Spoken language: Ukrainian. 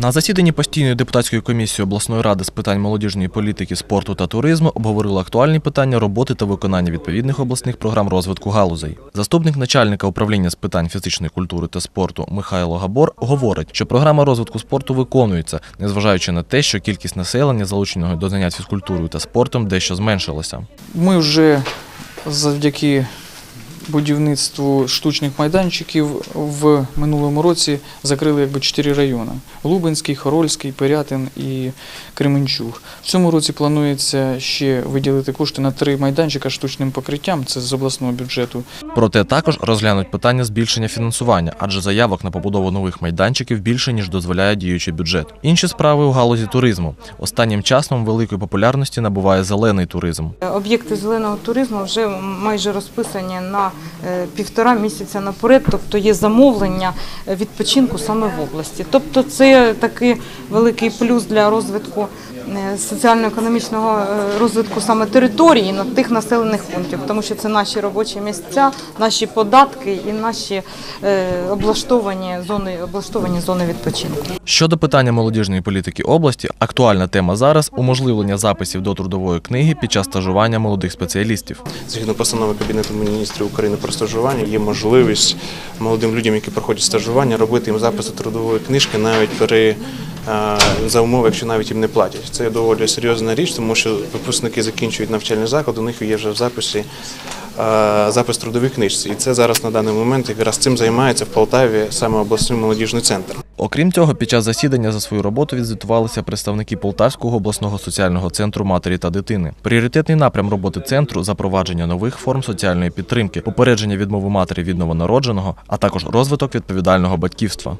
На засіданні постійної депутатської комісії обласної ради з питань молодіжної політики, спорту та туризму обговорили актуальні питання роботи та виконання відповідних обласних програм розвитку галузей. Заступник начальника управління з питань фізичної культури та спорту Михайло Габор говорить, що програма розвитку спорту виконується, незважаючи на те, що кількість населення, залученого до занять фізкультурою та спортом, дещо зменшилася. Ми вже завдяки будівництву штучних майданчиків в минулому році закрили якби чотири райони: Лубенський, Хорольський, Пирятин і Кременчуг. В цьому році планується ще виділити кошти на три майданчика штучним покриттям. Це з обласного бюджету. Проте також розглянуть питання збільшення фінансування, адже заявок на побудову нових майданчиків більше ніж дозволяє діючий бюджет. Інші справи у галузі туризму. Останнім часом великої популярності набуває зелений туризм. Об'єкти зеленого туризму вже майже розписані на півтора місяця наперед, тобто є замовлення е, відпочинку саме в області. Тобто це такий великий плюс для розвитку е, соціально-економічного е, розвитку саме території на тих населених пунктів, тому що це наші робочі місця, наші податки і наші е, облаштовані зони, облаштовані зони відпочинку. Щодо питання молодіжної політики області, актуальна тема зараз уможливлення записів до трудової книги під час стажування молодих спеціалістів. Згідно постанови Кабінету міністрів України про стажування, є можливість молодим людям, які проходять стажування, робити їм запис до трудової книжки навіть при е, за умови, якщо навіть їм не платять. Це доволі серйозна річ, тому що випускники закінчують навчальний заклад, у них є вже в записі запис в трудовій книжці. І це зараз на даний момент якраз цим займається в Полтаві саме обласний молодіжний центр. Окрім цього, під час засідання за свою роботу відзвітувалися представники Полтавського обласного соціального центру матері та дитини. Пріоритетний напрям роботи центру запровадження нових форм соціальної підтримки, попередження відмови матері від новонародженого, а також розвиток відповідального батьківства.